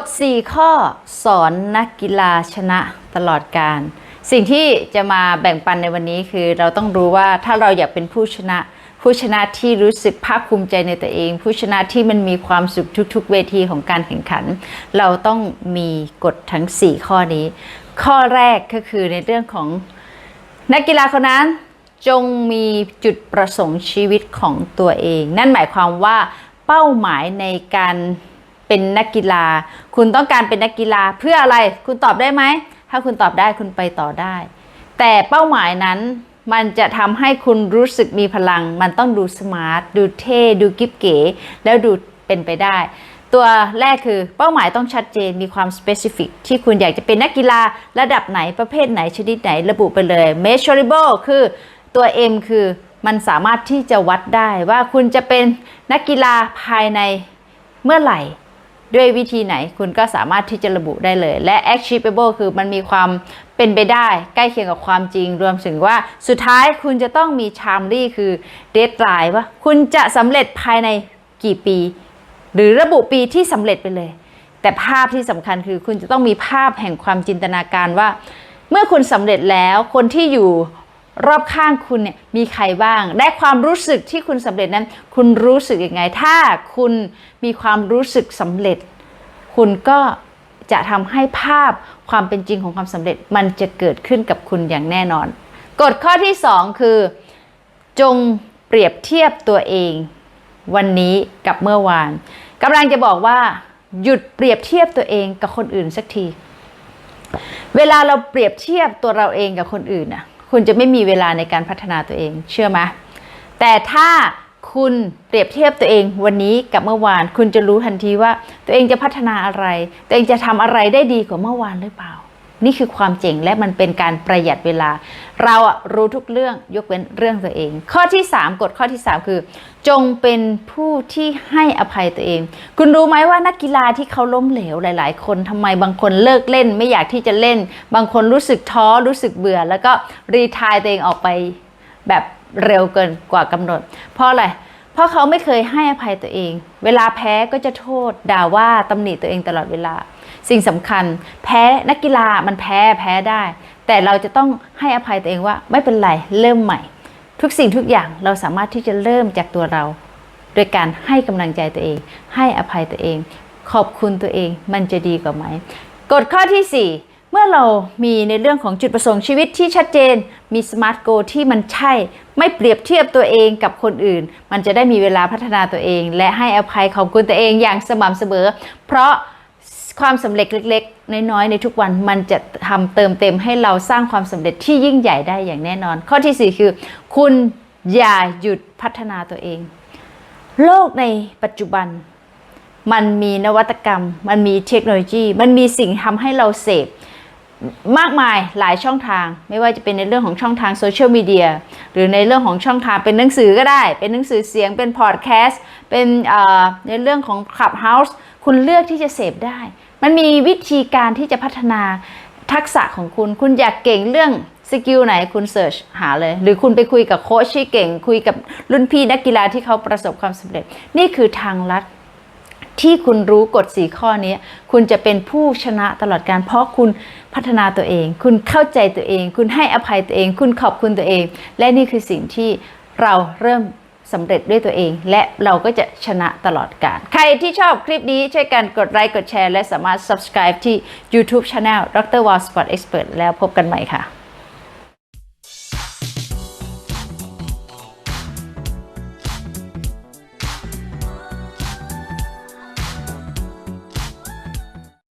ฎ 4 ข้อสอนนักกีฬาชนะตลอดการ สิ่งที่จะมาแบ่งปันในวันนี้คือเราต้องรู้ว่าถ้าเราอยากเป็นผู้ชนะ ผู้ชนะที่รู้สึกภาคภูมิใจในตัวเอง ผู้ชนะที่มันมีความสุขทุก ๆ เวทีของการแข่งขัน เราต้องมีกฎทั้ง 4 ข้อนี้ ข้อแรกก็คือในเรื่องของนักกีฬาคนนั้นจงมีจุดประสงค์ชีวิตของตัวเอง นั่นหมายความว่าเป้าหมายในการ เป็นนักกีฬา คุณต้องการเป็นนักกีฬาเพื่ออะไร คุณตอบได้ไหม ถ้าคุณตอบได้คุณไปต่อได้ แต่เป้าหมายนั้นมันจะทำให้คุณรู้สึกมีพลัง มันต้องดูสมาร์ท ดูเท่ ดูกิ๊บเก๋ แล้วดูเป็นไปได้ ตัวแรกคือเป้าหมายต้องชัดเจน มีความ specific ที่คุณอยากจะเป็นนักกีฬาระดับไหน ประเภทไหน ชนิดไหน ระบุไปเลย measurable คือตัว M คือมันสามารถที่จะวัดได้ว่าคุณจะเป็นนักกีฬาภายในเมื่อไหร่ ด้วยวิธีไหนคุณก็สามารถที่จะระบุได้เลย และ achievable คือมันมีความเป็นไปได้ ใกล้เคียงกับความจริง รวมถึงว่าสุดท้ายคุณจะต้องมี timely คือ deadline ว่าคุณจะสำเร็จภายในกี่ปี หรือระบุปีที่สำเร็จไปเลย แต่ภาพที่สำคัญคือคุณจะต้องมีภาพแห่งความจินตนาการว่า เมื่อคุณสำเร็จแล้วคนที่อยู่ รอบข้างคุณเนี่ยมีใครบ้าง และความรู้สึกที่คุณสำเร็จนั้น คุณรู้สึกยังไง ถ้าคุณมีความรู้สึกสำเร็จ คุณก็จะทำให้ภาพความเป็นจริงของความสำเร็จมันจะเกิดขึ้นกับคุณอย่างแน่นอน กฎข้อที่ 2 คือ จงเปรียบเทียบตัวเอง วันนี้กับเมื่อวานกำลังจะบอกว่า หยุดเปรียบเทียบตัวเองกับคนอื่นสักที เวลาเราเปรียบเทียบตัวเราเองกับคนอื่นน่ะ คุณจะไม่มีเวลาในการพัฒนาตัวเอง เชื่อไหมแต่ถ้าคุณเปรียบเทียบตัวเองวันนี้กับเมื่อวาน คุณจะรู้ทันทีว่าตัวเองจะพัฒนาอะไร ตัวเองจะทำอะไรได้ดีกว่าเมื่อวานหรือเปล่า นี่คือความเจ๋งและมันเป็นการประหยัดเวลา เราอะรู้ทุกเรื่องยกเว้นเรื่องตัวเอง ข้อที่ 3 กฎข้อที่ 3 คือ จงเป็นผู้ที่ให้อภัยตัวเอง คุณรู้ไหมว่านักกีฬาที่เขาล้มเหลวหลาย ๆ คนทำไมบางคนเลิกเล่น ไม่อยากที่จะเล่น บางคนรู้สึกท้อรู้สึกเบื่อ แล้วก็รีทายตัวเองออกไปแบบเร็วเกินกว่ากำหนด เพราะอะไรเพราะเขาไม่เคยให้อภัยตัวเอง เวลาแพ้ก็จะโทษด่าว่าตำหนิตัวเองตลอดเวลา สิ่งสำคัญ แพ้นักกีฬามันแพ้แพ้ได้ แต่เราจะต้องให้อภัยตัวเองว่าไม่เป็นไรเริ่มใหม่ ทุกสิ่งทุกอย่างเราสามารถที่จะเริ่มจากตัวเรา โดยการให้กำลังใจตัวเอง ให้อภัยตัวเอง ขอบคุณตัวเองมันจะดีกว่าไหมกฎข้อที่ 4เมื่อเรามีในเรื่องของจุดประสงค์ชีวิตที่ชัดเจน มีสมาร์ทโกที่มันใช่ ไม่เปรียบเทียบตัวเองกับคนอื่น มันจะได้มีเวลาพัฒนาตัวเอง และให้อภัยขอบคุณตัวเองอย่างสม่ำเสมอ เพราะ ความสำเร็จเล็ก ๆ น้อยๆ ในทุกวันมันจะทำเติมเต็มให้เราสร้างความสำเร็จที่ยิ่งใหญ่ได้อย่างแน่นอน ข้อทีสี่ 4 คือ คุณอย่าหยุดพัฒนาตัวเอง โลกในปัจจุบัน มันมีนวัตกรรม มันมีเทคโนโลยี มันมีสิ่งทำให้เราเสพ มากมายหลายช่องทาง ไม่ว่าจะเป็นในเรื่องของช่องทางโซเชียลมีเดียหรือในเรื่องของช่องทางเป็นหนังสือก็ได้ เป็นหนังสือเสียงเป็นพอดแคสต์เป็นในเรื่องของ Clubhouse คุณเลือกที่จะเสพได้ มันมีวิธีการที่จะพัฒนาทักษะของคุณ คุณอยากเก่งเรื่องสกิลไหนคุณเสิร์ชหาเลย หรือคุณไปคุยกับโค้ชที่เก่ง คุยกับรุ่นพี่นักกีฬาที่เขาประสบความสำเร็จ นี่คือทางลัด ที่คุณรู้กฎสีข้อนี้ คุณจะเป็นผู้ชนะตลอดการเพราะคุณพัฒนาตัวเอง คุณเข้าใจตัวเอง คุณให้อภัยตัวเอง คุณขอบคุณตัวเอง และนี่คือสิ่งที่เราเริ่มสำเร็จด้วยตัวเอง และเราก็จะชนะตลอดกาลใครที่ชอบคลิปนี้ ช่วยกันกดไลค์กดแชร์ และสามารถ subscribe ที่ YouTube Channel ดรวอลสปอร์ตเอ็กซ์เพรสแล้วพบกันใหม่ค่ะ